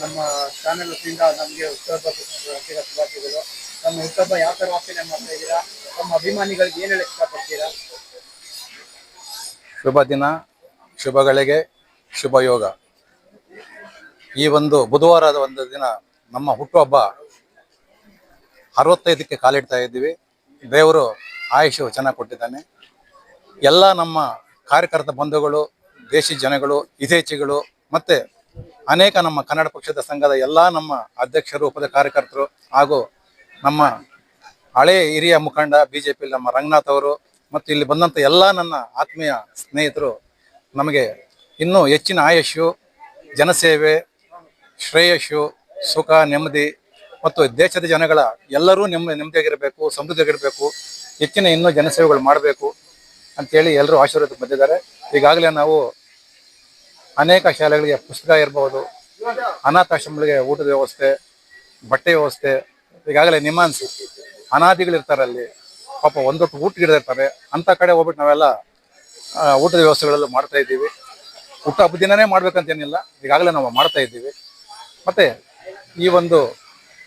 ನಮ್ಮ ಚಾನೆಲ್ ವತಿಯಿಂದ ನಮಗೆ ಹುಟ್ಟುಹಬ್ಬ ಸಿಗೋ ಶುಭಾಶಯಗಳು ನಮ್ಮ ಹುಟ್ಟುಹಬ್ಬ ಯಾವ ಥರ ಆಚರಣೆ ಮಾಡ್ತಾ ಇದ್ದೀರಾ? ನಮ್ಮ ಅಭಿಮಾನಿಗಳಿಗೆ ಏನು ಹೇಳಕ್ಕೆ ಇಷ್ಟಪಡ್ತೀರಾ? ಶುಭ ದಿನ, ಶುಭಗಳಿಗೆ ಶುಭ ಯೋಗ. ಈ ಒಂದು ಬುಧವಾರದ ಒಂದು ದಿನ ನಮ್ಮ ಹುಟ್ಟುಹಬ್ಬ ಅರವತ್ತೈದಕ್ಕೆ ಕಾಲಿಡ್ತಾ ಇದ್ದೀವಿ. ದೇವರು ಆಯುಷು ಚೆನ್ನಾಗಿ ಕೊಟ್ಟಿದ್ದಾನೆ. ಎಲ್ಲ ನಮ್ಮ ಕಾರ್ಯಕರ್ತ ಬಂಧುಗಳು, ದೇಶಿ ಜನಗಳು ಯಥೇಚ್ಛಿಗಳು ಮತ್ತೆ ಅನೇಕ ನಮ್ಮ ಕನ್ನಡ ಪಕ್ಷದ ಸಂಘದ ಎಲ್ಲ ನಮ್ಮ ಅಧ್ಯಕ್ಷರು, ಉಪದ ಕಾರ್ಯಕರ್ತರು ಹಾಗೂ ನಮ್ಮ ಹಳೆ ಹಿರಿಯ ಮುಖಂಡ ಬಿಜೆಪಿ ನಮ್ಮ ರಂಗನಾಥ್ ಅವರು ಮತ್ತು ಇಲ್ಲಿ ಬಂದಂಥ ಎಲ್ಲ ನನ್ನ ಆತ್ಮೀಯ ಸ್ನೇಹಿತರು, ನಮಗೆ ಇನ್ನೂ ಹೆಚ್ಚಿನ ಆಯಸ್ಸು, ಜನಸೇವೆ, ಶ್ರೇಯಸ್ಸು, ಸುಖ, ನೆಮ್ಮದಿ ಮತ್ತು ದೇಶದ ಜನಗಳ ಎಲ್ಲರೂ ನೆಮ್ಮ, ನೆಮ್ಮದಿಯಾಗಿರಬೇಕು, ಸಮೃದ್ಧಿಯಾಗಿರಬೇಕು, ಹೆಚ್ಚಿನ ಇನ್ನೂ ಜನಸೇವೆಗಳು ಮಾಡಬೇಕು ಅಂತೇಳಿ ಎಲ್ಲರೂ ಆಶೀರ್ವಾದಕ್ಕೆ ಬಂದಿದ್ದಾರೆ. ಈಗಾಗಲೇ ನಾವು ಅನೇಕ ಶಾಲೆಗಳಿಗೆ ಪುಸ್ತಕ ಇರಬಹುದು ಅನಾಥಾಶ್ರಮಗಳಿಗೆ ಊಟದ ವ್ಯವಸ್ಥೆ, ಬಟ್ಟೆ ವ್ಯವಸ್ಥೆ, ಈಗಾಗಲೇ ನಿಮಾನ್ಸ್ ಅನಾದಿಗಳಿರ್ತಾರೆ ಅಲ್ಲಿ. ಪಾಪ ಒಂದೊಟ್ಟು ಊಟ ಗಿಡದಿರ್ತಾರೆ ಅಂತ ಕಡೆ ಹೋಗ್ಬಿಟ್ಟು ನಾವೆಲ್ಲ ಊಟದ ವ್ಯವಸ್ಥೆಗಳೆಲ್ಲ ಮಾಡ್ತಾ ಇದ್ದೀವಿ. ಊಟ ಹಬ್ಬ ದಿನನೇ ಮಾಡ್ಬೇಕಂತೇನಿಲ್ಲ. ಈಗಾಗಲೇ ನಾವು ಮಾಡ್ತಾ ಇದ್ದೀವಿ. ಮತ್ತೆ ಈ ಒಂದು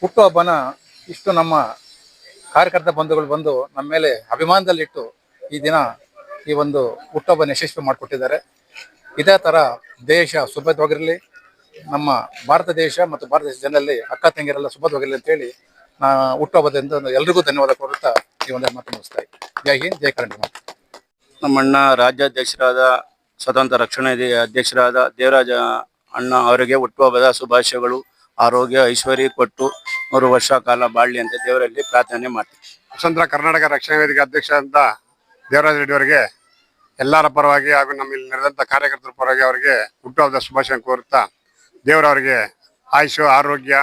ಹುಟ್ಟುಹಬ್ಬನ ಇಷ್ಟು ನಮ್ಮ ಕಾರ್ಯಕರ್ತ ಬಂಧುಗಳು ಬಂದು ನಮ್ಮ ಮೇಲೆ ಅಭಿಮಾನದಲ್ಲಿಟ್ಟು ಈ ದಿನ ಈ ಒಂದು ಹುಟ್ಟುಹಬ್ಬನ ಯಶಸ್ವಿ ಮಾಡಿಕೊಟ್ಟಿದ್ದಾರೆ. ಇದೇ ಥರ ದೇಶ ಸುಭದ್ರವಾಗಿರಲಿ ನಮ್ಮ ಭಾರತ ದೇಶ ಮತ್ತು ಭಾರತ ದೇಶದ ಜನರಲ್ಲಿ ಅಕ್ಕ ತಂಗಿಯರೆಲ್ಲ ಸುಭದ್ರವಾಗಿರಲಿ ಅಂತೇಳಿ ನಾ ಹುಟ್ಟುಹಬ್ಬದಿಂದ ಎಲ್ರಿಗೂ ಧನ್ಯವಾದ ಕೊಡುತ್ತಾ ಈ ಒಂದು ಮಾತು ಮುಗಿಸ್ತಾ ಇದ್ದೀನಿ. ಜೈ ಹಿಂದ್ ಜೈ ಕರ್ನಾಟಕ. ಮಾತು ನಮ್ಮಣ್ಣ ರಾಜ್ಯಾಧ್ಯಕ್ಷರಾದ ಸ್ವತಂತ್ರ ರಕ್ಷಣಾ ಅಧ್ಯಕ್ಷರಾದ ದೇವರಾಜ ಅಣ್ಣ ಅವರಿಗೆ ಹುಟ್ಟುಹಬ್ಬದ ಶುಭಾಶಯಗಳು. ಆರೋಗ್ಯ ಐಶ್ವರ್ಯ ಕೊಟ್ಟು ಮೂರು ವರ್ಷ ಕಾಲ ಬಾಳ್ಲಿ ಅಂತ ದೇವರಲ್ಲಿ ಪ್ರಾರ್ಥನೆ ಮಾಡ್ತೀವಿ. ಸ್ವತಂತ್ರ ಕರ್ನಾಟಕ ರಕ್ಷಣಾ ವೇದಿಕೆ ಅಧ್ಯಕ್ಷ ಅಂತ ದೇವರಾಜ ರೆಡ್ಡಿ ಅವರಿಗೆ ಎಲ್ಲರ ಪರವಾಗಿ ಹಾಗೂ ನಮ್ಮ ಇಲ್ಲಿ ನಡೆದಂತ ಕಾರ್ಯಕರ್ತರ ಪರವಾಗಿ ಅವರಿಗೆ ಹುಟ್ಟುಹಬ್ಬದ ಶುಭಾಶಯ ಕೋರುತ್ತಾ ದೇವರವರಿಗೆ ಆಯುಷು, ಆರೋಗ್ಯ,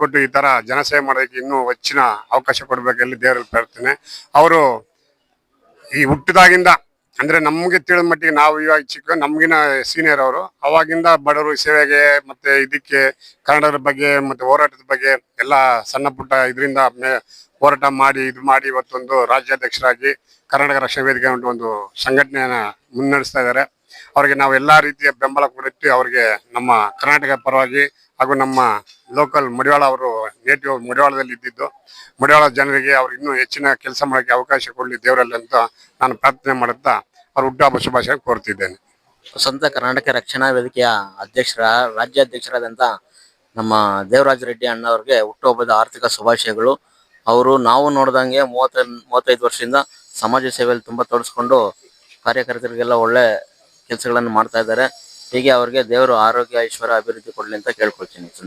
ಕೊಟ್ಟು ಈ ತರ ಜನಸೇವೆ ಮಾಡೋದಕ್ಕೆ ಇನ್ನೂ ಹೆಚ್ಚಿನ ಅವಕಾಶ ಕೊಡಬೇಕೆಲ್ಲಿ ದೇವರಲ್ಲಿ ಪ್ರಾರ್ಥನೆ. ಅವರು ಈ ಹುಟ್ಟಿದಾಗಿಂದ ಅಂದ್ರೆ ನಮ್ಗೆ ತಿಳಿದ ಮಟ್ಟಿಗೆ ನಾವು ಇವಾಗ ಚಿಕ್ಕ ನಮ್ಗಿನ ಸೀನಿಯರ್ ಅವರು, ಅವಾಗಿಂದ ಬಡವರು ಸೇವೆಗೆ ಮತ್ತೆ ಇದಕ್ಕೆ ಕನ್ನಡದ ಬಗ್ಗೆ ಮತ್ತೆ ಹೋರಾಟದ ಬಗ್ಗೆ ಎಲ್ಲ ಸಣ್ಣ ಪುಟ್ಟ ಇದರಿಂದ ಹೋರಾಟ ಮಾಡಿ ಇದು ಮಾಡಿ ಇವತ್ತೊಂದು ರಾಜ್ಯಾಧ್ಯಕ್ಷರಾಗಿ ಕರ್ನಾಟಕ ರಕ್ಷಣಾ ವೇದಿಕೆ ಒಂದು ಸಂಘಟನೆಯನ್ನ ಮುನ್ನಡೆಸ್ತಾ ಇದ್ದಾರೆ. ಅವರಿಗೆ ನಾವು ಎಲ್ಲಾ ರೀತಿಯ ಬೆಂಬಲ ಕೊಡುತ್ತಿ ಅವರಿಗೆ ನಮ್ಮ ಕರ್ನಾಟಕ ಪರವಾಗಿ ಹಾಗೂ ನಮ್ಮ ಲೋಕಲ್ ಮಡಿವಾಳ ಅವರು ನೇಟಿವ್ ಮಡಿವಾಳದಲ್ಲಿ ಇದ್ದಿದ್ದು, ಮಡಿವಾಳ ಜನರಿಗೆ ಅವ್ರು ಇನ್ನೂ ಹೆಚ್ಚಿನ ಕೆಲಸ ಮಾಡೋಕ್ಕೆ ಅವಕಾಶ ಕೊಡಲಿ ದೇವರಲ್ಲಿ ಅಂತ ನಾನು ಪ್ರಾರ್ಥನೆ ಮಾಡುತ್ತಾ ಅವ್ರ ಶುಭಾಶಯ ಕೋರ್ತಿದ್ದೇನೆ. ಸ್ವಂತ ಕರ್ನಾಟಕ ರಕ್ಷಣಾ ವೇದಿಕೆಯ ಅಧ್ಯಕ್ಷರ, ರಾಜ್ಯಾಧ್ಯಕ್ಷರಾದಂತ ನಮ್ಮ ದೇವರಾಜ ರೆಡ್ಡಿ ಅಣ್ಣ ಅವ್ರಿಗೆ ಹುಟ್ಟುಹಬ್ಬದ ಆರ್ಥಿಕ ಶುಭಾಶಯಗಳು. ಅವರು ನಾವು ನೋಡ್ದಂಗೆ ಮೂವತ್ತ, ಮೂವತ್ತೈದು ವರ್ಷದಿಂದ ಸಮಾಜ ಸೇವೆಯಲ್ಲಿ ತುಂಬಾ ತೊಡಸ್ಕೊಂಡು ಕಾರ್ಯಕರ್ತರಿಗೆಲ್ಲ ಒಳ್ಳೆ ಕೆಲಸಗಳನ್ನು ಮಾಡ್ತಾ ಇದ್ದಾರೆ. ಹೀಗೆ ಅವ್ರಿಗೆ ದೇವರು ಆರೋಗ್ಯ, ಐಶ್ವರ್ಯ, ಅಭಿವೃದ್ಧಿ ಕೊಡಲಿ ಅಂತ ಕೇಳ್ಕೊಳ್ತೀನಿ ಈ ಸಂದರ್ಭ